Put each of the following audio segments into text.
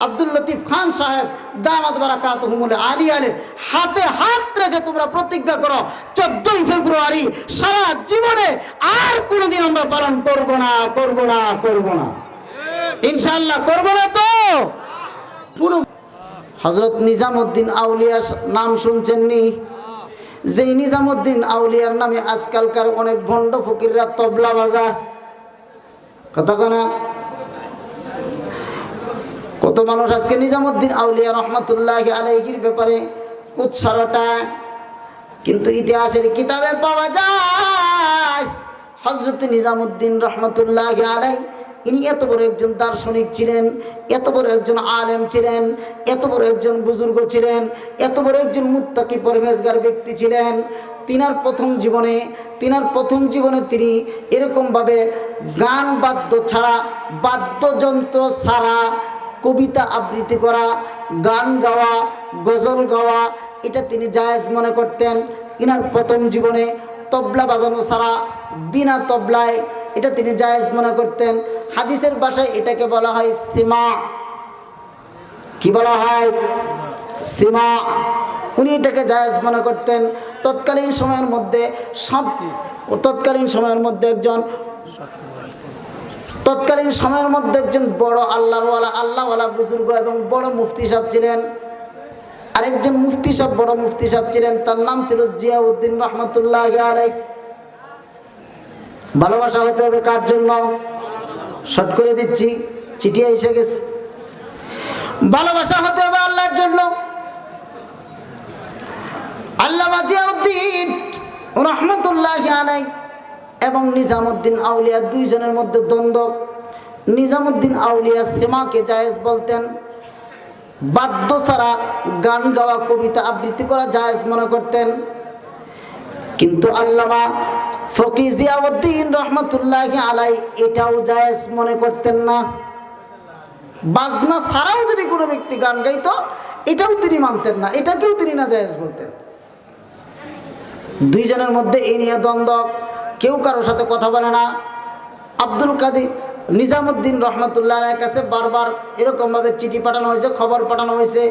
আব্দুল লতিফ খান সাহেব, দামাত বারাকাত হুমুল আলী আলে হাতে হাত রেখে তোমরা প্রতিজ্ঞা করো, চোদ্দই ফেব্রুয়ারি সারা জীবনে আর কোনোদিন আমরা পালন করব না করব না করব না। ইনশাল্লাহ করব না তো। পুরো হজরত নিজামুদ্দিন আউলিয়া নাম শুনছেননি? যেই নিজামুদ্দিন আউলিয়ার নামে আজকালকার অনেক ভণ্ড ফকিররা তবলা বাজা। কথা কনা কত মানুষ আজকে নিজামুদ্দিন আউলিয়া রহমতুল্লাহ আলাইহির ব্যাপারে কুৎসারটা কিন্তু ইতিহাসের কিতাবে পাওয়া যায় হজরত নিজামুদ্দিন রহমতুল্লাহ আলাই ইনি এত বড় একজন দার্শনিক ছিলেন, এত বড় একজন আলেম ছিলেন, এত বড় একজন বুজুর্গ ছিলেন, এত বড় একজন মুত্তাকি পরহেজগার ব্যক্তি ছিলেন। তিনার প্রথম জীবনে, তিনার প্রথম জীবনে তিনি এরকমভাবে গান বাদ্য ছাড়া, বাদ্যযন্ত্র ছাড়া কবিতা আবৃত্তি করা, গান গাওয়া, গজল গাওয়া, এটা তিনি জায়েজ মনে করতেন। ইনার প্রথম জীবনে তবলা বাজানো ছাড়া বিনা তবলায় এটা তিনি জায়েজ মনে করতেন। হাদিসের ভাষায় এটাকে বলা হয় সীমা। কি বলা হয়? সীমা। উনি এটাকে জায়েজ মনে করতেন। তৎকালীন সময়ের মধ্যে সব তৎকালীন সময়ের মধ্যে একজন তৎকালীন সময়ের মধ্যে একজন বড় আল্লাহওয়ালা আল্লাহওয়ালা বুজুর্গ এবং বড় মুফতি সাহেব ছিলেন। আরেকজন মুফতি সাহেব, বড় মুফতি সাহেব ছিলেন, তার নাম ছিল জিয়াউদ্দিন রহমতুল্লাহ ভালোবাসা হতে হবে কার জন্য? শর্ট করে দিচ্ছি, চিঠি এসে গেছে। ভালোবাসা হতে হবে আল্লাহর জন্য। আল্লাহ জিয়াউদ্দিন রহমতুল্লাহ আলাই এবং নিজামুদ্দিন আউলিয়া দুইজনের মধ্যে দ্বন্দ্ব। নিজামুদ্দিন আউলিয়া সীমাকে জায়েজ বলতেন, বাদ্য ছাড়া গান গাওয়া, কবিতা আবৃত্তি করা জায়েজ মনে করতেন। কিন্তু আল্লামা ফকি জিয়াউদ্দিন রহমতুল্লাহ আলাই এটাও জায়েজ মনে করতেন না। বাজনা ছাড়াও যদি কোনো ব্যক্তি গান গাইতো, এটাও তিনি মানতেন না, এটাকেও তিনি না জায়েজ বলতেন। দুইজনের মধ্যে এ নিয়ে দ্বন্দ্ব। কেউ কারোর সাথে কথা বলে না। আব্দুল কাদির নিজামুদ্দিন রহমতুল্লাহ কাছে বারবার এরকমভাবে চিঠি পাঠানো হয়েছে, খবর পাঠানো হয়েছে।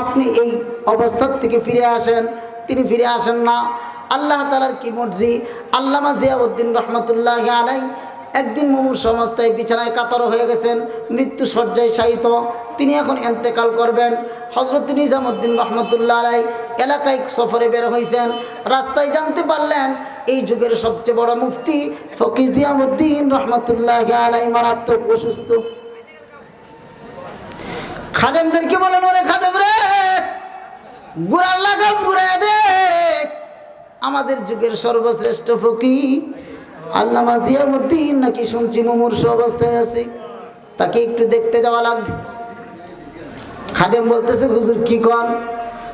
আপনি এই অবস্থার থেকে ফিরে আসেন, তিনি ফিরে আসেন না। আল্লাহ তালার কি মর্জি? আল্লামা জিয়াউদ্দিন রহমতুল্লাহ আলাই একদিন মুমুর সমস্তায় বিছানায় কাতর হয়ে গেছেন, মৃত্যু সজ্জায় শায়িত। তিনি এখন এন্তেকাল করবেন। হজরত নিজামুদ্দিন রহমতুল্লাহ আলাই এলাকায় সফরে বের হয়েছেন। রাস্তায় জানতে পারলেন এই যুগের সবচেয়ে বড় মুফতি ফকিজিয়ামুদ্দিন রহমতুল্লাহ আলাই মারাত্মক অসুস্থ। খাদেমদেরকে বলেন ওরে খাদেম রে? গুড়ার লাগাম ঘুরে দে। আমাদের যুগের সর্বশ্রেষ্ঠ ফকি আল্লামা জিয়ামুদ্দিন নাকি শুনছি মুমূর্ষ অবস্থায় আছে। তাকে একটু দেখতে যাওয়া লাগবে। খাদেম বলতেছে, হুজুর কি কন?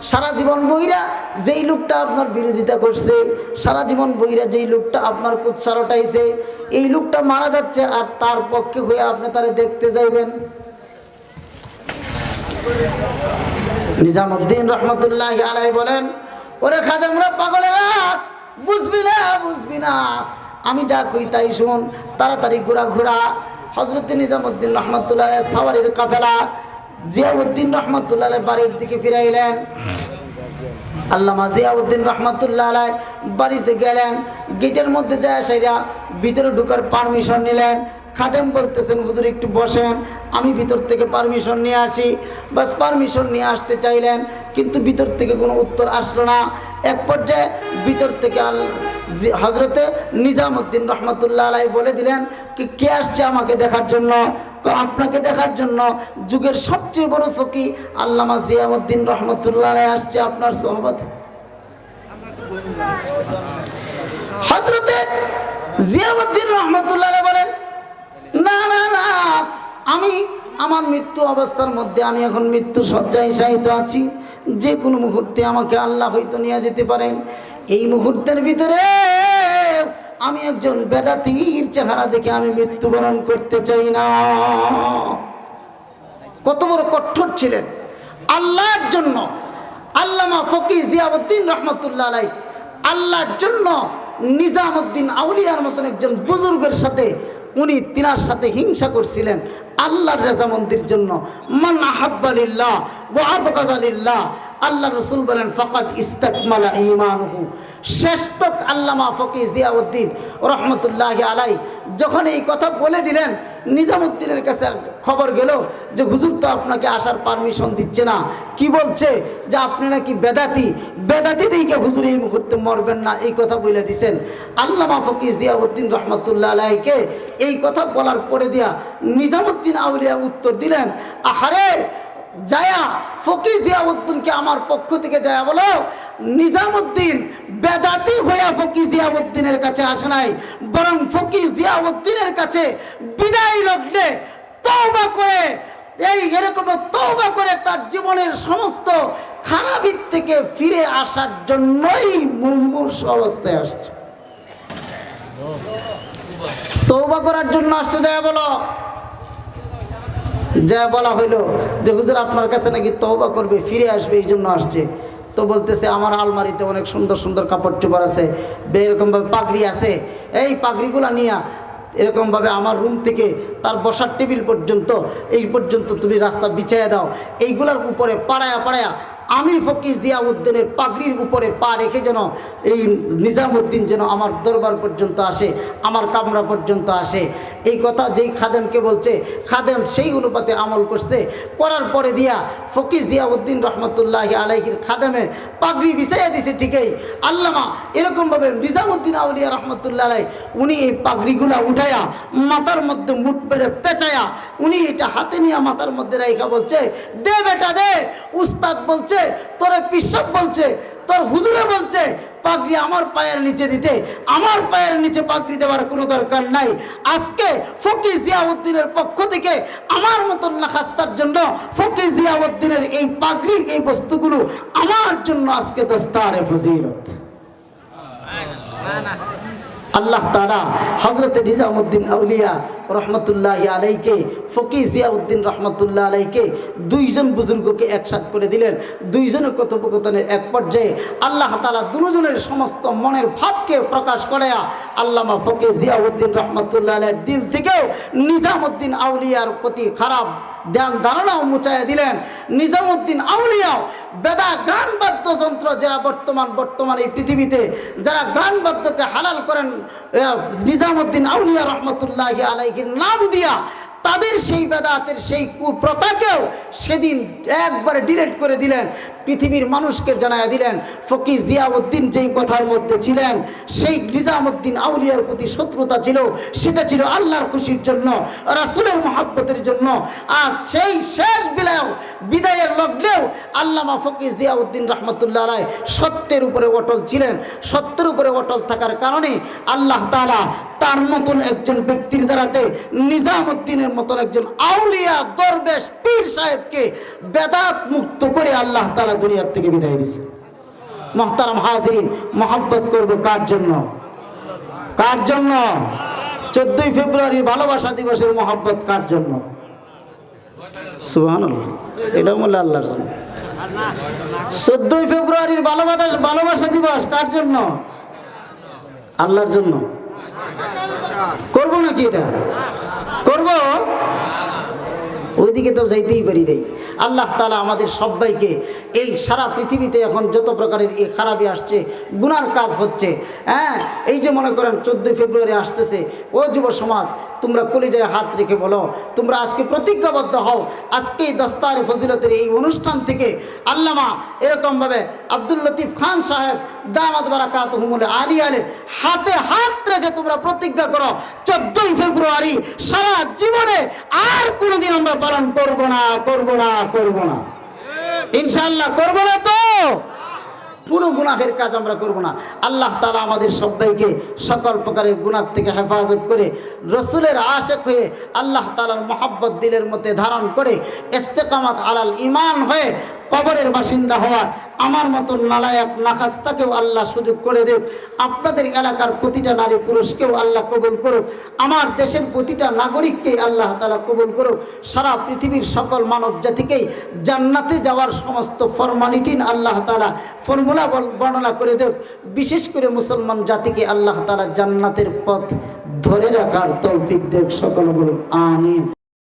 সারা জীবন বইরা যেই লোকটা আপনার বিরোধিতা করছে, সারা জীবন বইরা যেই লোকটা আপনার কুৎসার ওঠাইছে এই লোকটা মারা যাচ্ছে আর তার পক্ষে হয়ে আপনি তারে দেখতে যাইবেন। নিজামুদ্দিন রহমতুল্লাহ আলাই বলেন, ওরে খাদেমরা পাগলেরা, বুঝবি না বুঝবি না। আমি যা কই তাই শুন, তাড়াতাড়ি ঘোরা ঘোরা হজরত নিজামুদ্দিন রহমতুল্লাহ সাওয়ারির কাফেলা জিয়াউদ্দিন রহমতুল্লাহ বাড়ির দিকে ফিরাইলেন। আল্লামা জিয়াউদ্দিন রহমতুল্লাহ বাড়িতে গেলেন। গেটের মধ্যে যায় সেরা ভিতরে ঢুকার পারমিশন নিলেন। খাদেম বলতেছেন, হুজুর, একটু বসেন। আমি ভিতর থেকে পারমিশন নিয়ে আসি। বাস পারমিশন নিয়ে আসতে চাইলেন, কিন্তু ভিতর থেকে কোনো উত্তর আসলো না। এক পর্যায়ে ভিতর থেকে আল হজরতে নিজামুদ্দিন রহমতুল্লাহ আলাই বলে দিলেন, কি, কে আসছে আমাকে দেখার জন্য? আপনাকে দেখার জন্য যুগের সবচেয়ে বড় ফকি আল্লামা জিয়াউদ্দিন রহমতুল্লাহ আসছে আপনার সহবত। হজরতে বলেন, না না না, আমি আমার মৃত্যু অবস্থার মধ্যে আমি এখন মৃত্যু শায়িত আছি। যে কোনো মুহূর্তে আমাকে আল্লাহ হয়তো নিয়ে যেতে পারেন। এই মুহূর্তের ভিতরে আমি একজন বেদাতির চেহারা দেখে আমি মৃত্যুবরণ করতে চাই না। কত বড় কঠোর ছিলেন। আল্লাহর জন্য আল্লামা ফকি জিয়াউদ্দিন রহমতুল্লাহ আলাই আল্লাহর জন্য নিজামুদ্দিন আউলিয়ার মতন একজন বুজুর্গের সাথে উনি তিনার সাথে হিংসা করছিলেন। আল্লাহর রেজামন্দির জন্য। মান আহাব্বালিল্লাহ আল্লাহ রসুল বলেন ফকাত ইস্তাকমালা ইমানহু শ্রেষ্ঠ আল্লামা ফকি জিয়াউদ্দিন রহমতুল্লাহ আলাই যখন এই কথা বলে দিলেন, নিজামুদ্দিনের কাছে খবর গেল যে, হুজুর তো আপনাকে আসার পারমিশন দিচ্ছে না। কি বলছে? যে, আপনি নাকি বেদাতি। বেদাতি দিকে হুজুর এই মুহূর্তে মরবেন না? এই কথা বলে দিছেন। আল্লামা ফকি জিয়াউদ্দিন রহমতুল্লাহ আলাইকে এই কথা বলার পরে দিয়া নিজামুদ্দিন আউলিয়া উত্তর দিলেন, আহারে যায়া ফকি জিয়াউদ্দিনকে আমার পক্ষ থেকে যায়া বলো, নিজামুদ্দিন বেদাতি হইয়া ফকি জিয়াউদ্দিনের কাছে আসে নাই, বরং ফকি জিয়াউদ্দিনের কাছে বিদায় লগ্নে তৌবা করে, এই এরকম তৌবা করে তার জীবনের সমস্ত খারাপির থেকে ফিরে আসার জন্যই মুমূর্ষ অবস্থায় আসছে। তৌবা করার জন্য আসতে যায় বলো। যা বলা হইল যে, হুজুর, আপনার কাছে নাকি তওবা করবে, ফিরে আসবে, এই জন্য আসছে। তো বলতেছে, আমার আলমারিতে অনেক সুন্দর সুন্দর কাপড় চোপড় আছে এরকমভাবে পাগড়ি আছে। এই পাগড়িগুলো নিয়া এরকমভাবে আমার রুম থেকে তার বসার টেবিল পর্যন্ত, এই পর্যন্ত তুমি রাস্তা বিছাইয়া দাও। এইগুলোর উপরে পাড়ায়া পাড়ায়া আমি ফকির জিয়াউদ্দিনের পাগড়ির উপরে পা রেখে যেন এই নিজামুদ্দিন যেন আমার দরবার পর্যন্ত আসে, আমার কামরা পর্যন্ত আসে। এই কথা যেই খাদেমকে বলছে, খাদেম সেই অনুপাতে আমল করছে। করার পরে দিয়া ফকির জিয়াউদ্দিন রহমতুল্লাহ আলাইহির খাদেমে পাগড়ি বিছাইয়া দিছে ঠিকই। আল্লামা এরকমভাবে নিজামুদ্দিন আউলিয়া রহমতুল্লাহ আলাই উনি এই পাগড়িগুলা উঠায়া মাথার মধ্যে মুঠ পেরে পেঁচায়া উনি এটা হাতে নিয়ে মাথার মধ্যে রাইখা বলছে, দে বেটা দে। উস্তাদ বলছে তোরে পিসব বলছে, তোর হুজুরে বলছে, পাগড়ি আমার পায়ের নিচে দিতে, আমার পায়ের নিচে পাগড়ি দেওয়ার কোনো দরকার নাই। আজকে ফকি জিয়াউদ্দিনের পক্ষ থেকে আমার মতন নাখাস্তার জন্য ফকি জিয়াউদ্দিনের এই পাগড়ির এই বস্তুগুলো আমার জন্য আজকে দস্তারে ফজিলত। আল্লাহ তালা হজরত নিজামুদ্দিন আউলিয়া রহমতুল্লাহ আলাইকে ফকি জিয়াউদ্দিন রহমতুল্লাহ আলাইকে দুইজন বুজুর্গকে একসাথ করে দিলেন। দুইজনের কথোপকথনের এক পর্যায়ে আল্লাহ তালা দুজনের সমস্ত মনের ভাবকে প্রকাশ করে আল্লামা ফকি জিয়াউদ্দিন রহমতুল্লাহ আলাইয়ের দিল থেকেও নিজামুদ্দিন আউলিয়ার প্রতি খারাপ ধ্যান ধারণাও মুচাইয়া দিলেন। নিজামুদ্দিন আউলিয়াও বেদা গান বাদ্যযন্ত্র যারা বর্তমান বর্তমান এই পৃথিবীতে যারা গান বাদ্যতে হালাল করেন নিজামুদ্দিন আউলিয়া রহমতুল্লাহ আলাইহির নাম দিয়া তাদের সেই বেদাতের সেই কুপ্রথাকেও সেদিন একবারে ডিলেট করে দিলেন। পৃথিবীর মানুষকে জানায় দিলেন, ফকি জিয়াউদ্দিন যেই কথার মধ্যে ছিলেন, সেই নিজামুদ্দিন আউলিয়ার প্রতি শত্রুতা ছিল, সেটা ছিল আল্লাহর খুশির জন্য, রাসুলের মহাব্বতের জন্য। আর সেই শেষ বিলাও বিদায়ের লগ্নেও আল্লামা ফকি জিয়াউদ্দিন রহমতুল্লাহ আলাই সত্যের উপরে অটল ছিলেন। সত্যের উপরে অটল থাকার কারণে আল্লাহ তালা তার মতন একজন ব্যক্তির দ্বারাতে নিজামুদ্দিনের মতন একজন আউলিয়া দরবেশ পীর সাহেবকে বেদাত মুক্ত করে আল্লাহ তালা দুনিয়ার থেকে বিদায় দিছে মহতারাম হাজরিন, মহাব্বত করব কার জন্য? কার জন্য? চোদ্দই ফেব্রুয়ারির ভালোবাসা দিবসের মহাব্বত কার জন্য? সুহান কার জন্য? আল্লাহর জন্য। করব নাকি এটা? করব? ওইদিকে তো যাইতেই পারি রে আল্লাহ তালা আমাদের সবাইকে এই সারা পৃথিবীতে এখন যত প্রকারের এই খারাপই আসছে, গুনার কাজ হচ্ছে হ্যাঁ? এই যে মনে করেন চোদ্দোই ফেব্রুয়ারি আসতেছে, ও যুব সমাজ, তোমরা কলিজায় হাত রেখে বলো, তোমরা আজকে প্রতিজ্ঞাবদ্ধ হও আজকে এই দস্তারে ফজিলতের এই অনুষ্ঠান থেকে আল্লামা এরকমভাবে আব্দুল লতিফ খান সাহেব দামাদ বারাকাত হুমুল আলী আলে হাতে হাত রেখে তোমরা প্রতিজ্ঞা করো, চোদ্দোই ফেব্রুয়ারি সারা জীবনে আর কোনোদিন আমরা পালন করব না, করব না করব না। ইনশাল্লাহ করব না তো। পুরো গুনাহের কাজ আমরা করব না। আল্লাহ তালা আমাদের সবাইকে সকল প্রকারের গুনাহ থেকে হেফাজত করে রসুলের আশেক হয়ে আল্লাহ তালার মোহাব্বত দিলের মধ্যে ধারণ করে ইস্তেকামাত আলাল ইমান হয়ে কবরের বাসিন্দা হওয়ার আমার মতন নালায়ক নাখাস্তাকেও আল্লাহ সুযোগ করে দেব আপনাদের এলাকার প্রতিটা নারী পুরুষকেও আল্লাহ কবুল করুক। আমার দেশের প্রতিটা নাগরিককেই আল্লাহ তালা কবুল করুক। সারা পৃথিবীর সকল মানব জাতিকেই জান্নাতে যাওয়ার সমস্ত ফরমালিটি আল্লাহ তালা ফর্মুলা বর্ণনা করে দেব বিশেষ করে মুসলমান জাতিকে আল্লাহ তালা জান্নাতের পথ ধরে রাখার তৌফিক দেব সকল বলুন, আমিন।